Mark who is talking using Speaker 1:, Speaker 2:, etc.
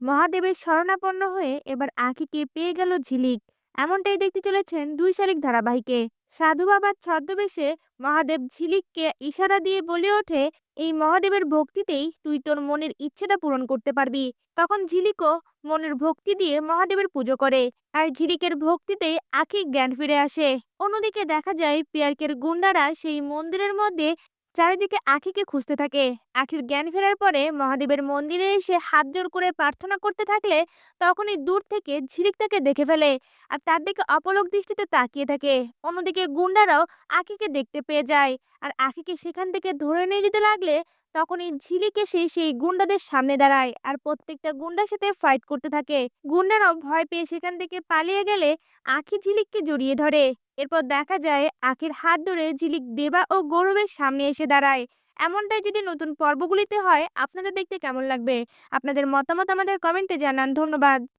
Speaker 1: মহাদেবের শরণাপন্ন হয়ে এবার আঁখিকে পেয়ে গেল ঝিলিক। এমনটাই দেখতে চলেছেন দুই শালিক ধারাবাহিকে। সাধু বাবার ছদ্মবেশে মহাদেব ঝিলিককে ইশারা দিয়ে বলে ওঠে, এই মহাদেবের ভক্তিতেই তুই তোর মনের ইচ্ছেটা পূরণ করতে পারবি। তখন ঝিলিকও মনের ভক্তি দিয়ে মহাদেবের পুজো করে, আর ঝিলিকের ভক্তিতেই আখির জ্ঞান ফিরে আসে। অন্যদিকে দেখা যায় পিয়ারকের গুন্ডারা সেই মন্দিরের মধ্যে চারিদিকে আখিকে খুঁজতে থাকে। আখির জ্ঞান ফেরার পরে মহাদেবের মন্দিরে এসে হাত জোর করে প্রার্থনা করতে থাকলে তখনই দূর থেকে ঝিলিক তাকে দেখে ফেলে আর তার দিকে অপলক দৃষ্টিতে তাকিয়ে থাকে। অন্যদিকে গুন্ডারাও আখিকে দেখতে পেয়ে যায় আর আখিকে সেখান থেকে ধরে নিয়ে যেতে লাগলে তখনই ঝিলিক এসে সেই গুন্ডাদের সামনে দাঁড়ায় আর প্রত্যেকটা গুন্ডার সাথে ফাইট করতে থাকে। গুন্ডারাও ভয় পেয়ে সেখান থেকে পালিয়ে গেলে আখি ঝিলিককে জড়িয়ে ধরে। এরপর দেখা যায়, আখির হাত ধরে ঝিলিক দেবা ও গৌরবের সামনে এসে দাঁড়ায়। এমনটাই যদি নতুন পর্বগুলিতে হয়, আপনাদের দেখতে কেমন লাগবে? আপনাদের মতামত আমাদের কমেন্টে জানান। ধন্যবাদ।